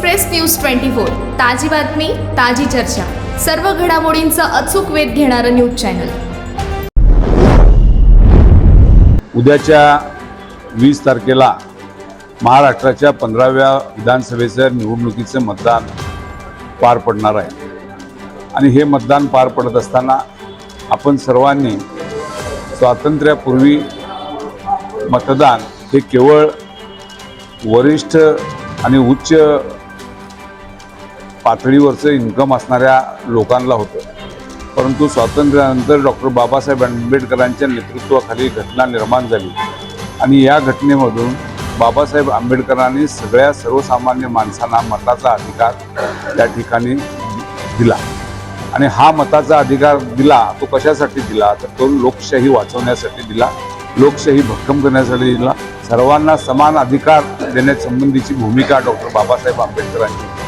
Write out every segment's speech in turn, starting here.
Express news twenty four ताजी बातमी ताजी चर्चा. सर्व घडामोडींचा अचूक वेध घेणारं न्यूज चॅनल. उद्याच्या वीस तारखेला महाराष्ट्राच्या पंधराव्या विधानसभेचं निवडणुकीचं मतदान पार पडणार आहे. आणि हे मतदान पार पडत असताना आपण सर्वांनी स्वातंत्र्यापूर्वी मतदान हे केवळ वरिष्ठ आणि उच्च पातळीवरचं इन्कम असणाऱ्या लोकांना होतं. परंतु स्वातंत्र्यानंतर डॉक्टर बाबासाहेब आंबेडकरांच्या नेतृत्वाखाली घटना निर्माण झाली. आणि या घटनेमधून बाबासाहेब आंबेडकरांनी सगळ्या सर्वसामान्य माणसांना मताचा अधिकार त्या ठिकाणी दिला. आणि हा मताचा अधिकार दिला तो कशासाठी दिला? तर तो लोकशाही वाचवण्यासाठी दिला लोकशाही भक्कम करण्यासाठी दिला. सर्वांना समान अधिकार देण्यासंबंधीची भूमिका डॉक्टर बाबासाहेब आंबेडकरांची.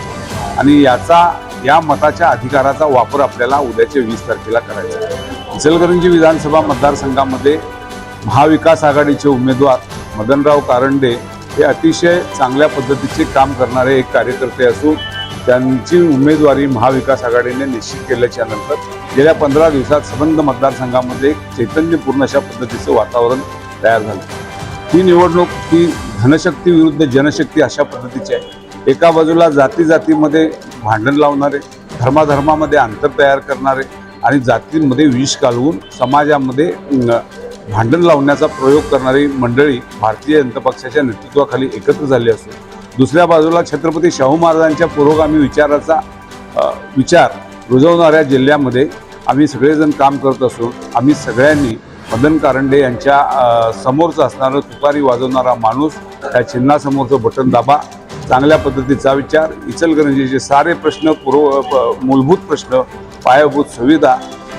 आणि याचा या मताच्या अधिकाराचा वापर आपल्याला उद्याच्या वीस तारखेला करायचा आहे. इचलकरंजी विधानसभा मतदारसंघामध्ये महाविकास आघाडीचे उमेदवार मदनराव कारंडे हे अतिशय चांगल्या पद्धतीचे काम करणारे एक कार्यकर्ते असून त्यांची उमेदवारी महाविकास आघाडीने निश्चित केल्याच्यानंतर गेल्या पंधरा दिवसात संबंध मतदारसंघामध्ये एक चैतन्यपूर्ण अशा पद्धतीचं वातावरण तयार झालं. ही निवडणूक ही धनशक्ती विरुद्ध जनशक्ती अशा पद्धतीची आहे. एका बाजूला जाती जातीमध्ये भांडण लावणारे धर्माधर्मामध्ये अंतर तयार करणारे आणि जातींमध्ये विष घालवून समाजामध्ये भांडण लावण्याचा प्रयोग करणारी मंडळी भारतीय जनता पक्षाच्या नेतृत्वाखाली एकत्र झाली असून दुसऱ्या बाजूला छत्रपती शाहू महाराजांच्या पुरोगामी विचाराचा विचार रुजवणाऱ्या जिल्ह्यामध्ये आम्ही सगळेजण काम करत असून आम्ही सगळ्यांनी मदन कारंडे यांच्या समोरचं असणारं तुतारी वाजवणारा माणूस त्या चिन्हासमोरचं बटन दाबा चांगल्या पद्धतीचा विचार इचलकरंजीचे सारे प्रश्न पूर्व मूलभूत प्रश्न पायाभूत सुविधा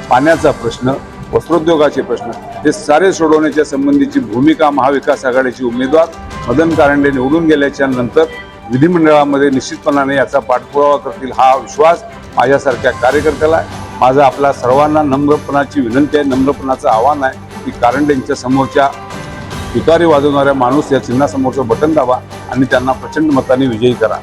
पाण्याचा प्रश्न वस्त्रोद्योगाचे प्रश्न हे सारे सोडवण्याच्या संबंधीची भूमिका महाविकास आघाडीचे उमेदवार मदन कारंडे निवडून गेल्याच्यानंतर विधिमंडळामध्ये निश्चितपणाने याचा पाठपुरावा करतील हा विश्वास माझ्यासारख्या कार्यकर्त्याला आहे. माझा आपल्या सर्वांना नम्रपणाची विनंती आहे नम्रपणाचं आव्हान आहे की कारंडेंच्या समोरच्या तुतारी वाजवणाऱ्या माणूस या चिन्हासमोरचं बटन दाबा आणि त्यांना प्रचंड मताने विजयी करा.